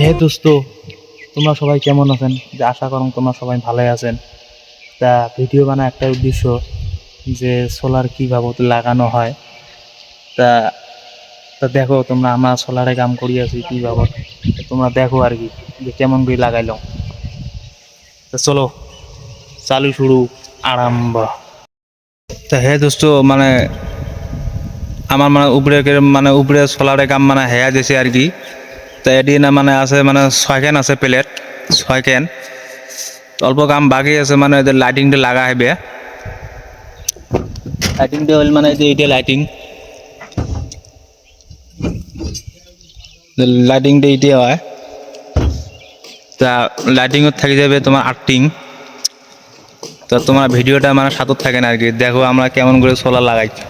হে দোস্ত, তোমরা সবাই কেমন আছেন? যে আশা করুন তোমরা সবাই ভালোই আছেন। তা ভিডিও বানা একটা উদ্দেশ্য যে সোলার কীভাবে লাগানো হয়। তা তা দেখো তোমরা, আমরা সোলারে কাম করি আছি কীভাবে তোমরা দেখো আর কি, যে কেমন করে লাগাইলাম। তা চলো, চালু শুরু, আরম্ভ। তা হে দোস্ত মানে আমার মানে উপরে মানে উপরে সোলারে কাম মানে হেয়া দিছে আর কি। তা এদিন মানে আছে মানে ছয় ক্যান আছে প্লেট ছয় ক্যান অল্প কাম বাকি আছে মানে এদের লাইটিংটা লাগা হবে লাইটিংটা হল মানে এইটা লাইটিং লাইটিংটা এইটা হয়। তা লাইটিংত থাকি যাবে তোমার আর্টিং তো তোমার ভিডিওটা মানে সাতত থাকে না আর কি দেখো আমরা কেমন করে সোলার লাগাইছি।